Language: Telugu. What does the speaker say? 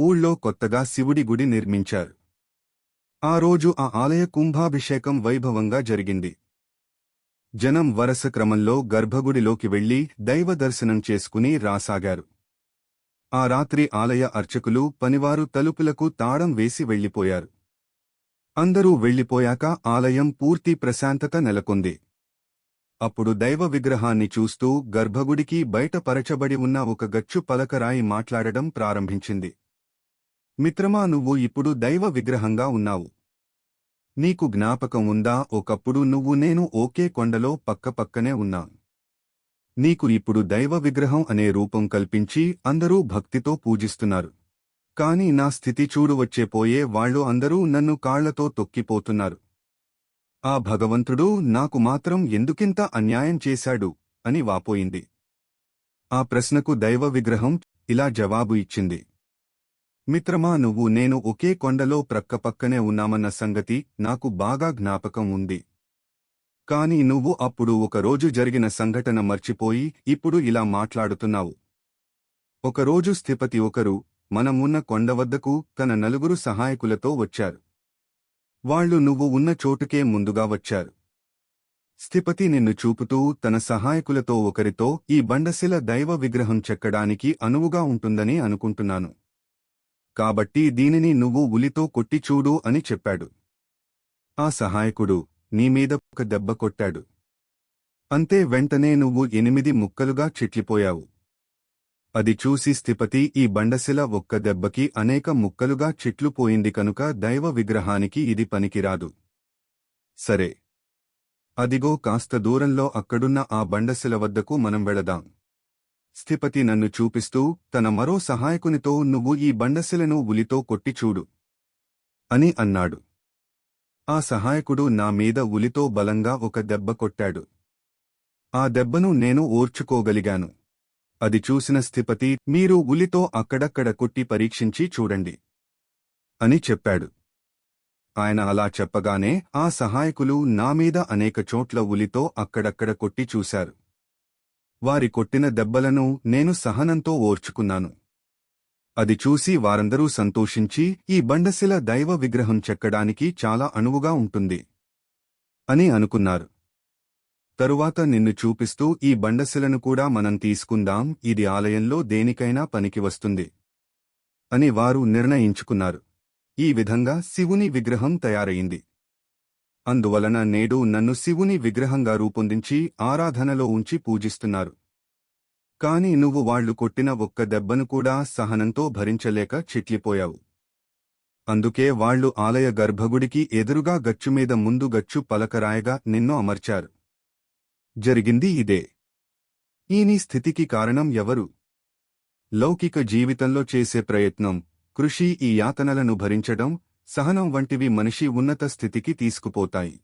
ఊళ్ళో కొత్తగా శివుడి గుడి నిర్మించారు. ఆ రోజు ఆ ఆలయ కుంభాభిషేకం వైభవంగా జరిగింది. జనం వరస క్రమంలో గర్భగుడిలోకి వెళ్ళి దైవ దర్శనం చేసుకుని రాసాగారు. ఆ రాత్రి ఆలయ అర్చకులు పనివారు తలుపులకు తాళం వేసి వెళ్ళిపోయారు అందరూ వెళ్ళిపోయాక ఆలయం పూర్తి ప్రశాంతత నెలకొంది. అప్పుడు దైవ విగ్రహాన్ని చూస్తూ గర్భగుడికి బయట పరచబడి ఉన్న ఒక గచ్చు పలకరాయి మాట్లాడడం ప్రారంభించింది. మిత్రమా నువ్వు ఇప్పుడు దైవ విగ్రహంగా ఉన్నావు. నీకు జ్ఞాపకం ఉందా? ఒకప్పుడు నువ్వు నేను ఓకే కొండలో పక్కపక్కనే ఉన్నా. నీకు ఇప్పుడు దైవ విగ్రహం అనే రూపం కల్పించి అందరూ భక్తితో పూజిస్తున్నారు. కాని నా స్థితి చూడు వచ్చే పోయే వాళ్ళు అందరూ నన్ను కాళ్ళతో తొక్కిపోతున్నారు. ఆ భగవంతుడు నాకు మాత్రం ఎందుకింత అన్యాయం చేశాడు? అని వాపోయింది. ఆ ప్రశ్నకు దైవ విగ్రహం ఇలా జవాబు ఇచ్చింది. మిత్రమా నువ్వు నేను ఒకే కొండలో ప్రక్కపక్కనే ఉన్నామన్న సంగతి నాకు బాగా జ్ఞాపకం ఉంది. కాని నువ్వు అప్పుడు ఒకరోజు జరిగిన సంఘటన మర్చిపోయి ఇప్పుడు ఇలా మాట్లాడుతున్నావు. ఒకరోజు స్థిపతి ఒకరు మనమున్న కొండ వద్దకు తన నలుగురు సహాయకులతో వచ్చారు. వాళ్ళు నువ్వు ఉన్న చోటుకే ముందుగా వచ్చారు. స్థిపతి నిన్ను చూపుతూ తన సహాయకులతో ఒకరితో ఈ బండశిల దైవ విగ్రహం చెక్కడానికి అనువుగా ఉంటుందని అనుకుంటున్నాను. కాబట్టి దీనిని నువ్వు ఉలితో కొట్టి చూడు అని చెప్పాడు. ఆ సహాయకుడు నీమీద ఒక దెబ్బ కొట్టాడు. అంతే వెంటనే నువ్వు ఎనిమిది ముక్కలుగా చిట్లిపోయావు. అది చూసి స్థిపతి ఈ బండశిల ఒక్క దెబ్బకి అనేక ముక్కలుగా చిట్లు పోయింది కనుక దైవ విగ్రహానికి ఇది పనికిరాదు. సరే. అదిగో కాస్త దూరంలో అక్కడున్న ఆ బండశిల వద్దకు మనం వెళదాం. స్థిపతి నన్ను చూపిస్తూ తన మరో సహాయకునితో నువ్వు ఈ బండశిలను ఉలితో కొట్టి చూడు అని అన్నాడు. ఆ సహాయకుడు నా మీద ఉలితో బలంగా ఒక దెబ్బ కొట్టాడు. ఆ దెబ్బను నేను ఓర్చుకోగలిగాను. అది చూసిన స్థిపతి మీరు ఉలితో అక్కడక్కడ కొట్టి పరీక్షించి చూడండి అని చెప్పాడు. ఆయన అలా చెప్పగానే ఆ సహాయకులు నామీద అనేక చోట్ల ఉలితో అక్కడక్కడ కొట్టి చూశారు. వారి కొట్టిన దెబ్బలను నేను సహనంతో ఓర్చుకున్నాను. అది చూసి వారందరూ సంతోషించి ఈ బండశిల దైవ విగ్రహం చెక్కడానికి చాలా అణువుగా ఉంటుంది అని అనుకున్నారు. తరువాత నిన్ను చూపిస్తూ ఈ బండశిలను కూడా మనం తీసుకుందాం ఇది ఆలయంలో దేనికైనా పనికి వస్తుంది అని వారు నిర్ణయించుకున్నారు. ఈ విధంగా శివుని విగ్రహం తయారయింది అందువలన నేడు నన్ను శివుని విగ్రహంగా రూపొందించి ఆరాధనలో ఉంచి పూజిస్తున్నారు. కాని నువ్వు వాళ్ళు కొట్టిన ఒక్క దెబ్బను కూడా సహనంతో భరించలేక చిట్లిపోయావు. అందుకే వాళ్ళు ఆలయ గర్భగుడికి ఎదురుగా గచ్చుమీద ముందు గచ్చు పలకరాయగా నిన్ను అమర్చారు. జరిగింది ఇదే. ఈ నీ స్థితికి కారణం ఎవరు? లౌకిక జీవితంలో చేసే ప్రయత్నం కృషి ఈ యాతనలను భరించడం సహనం వంటివి మనిషి ఉన్నత స్థితికి తీసుకుపోతాయి.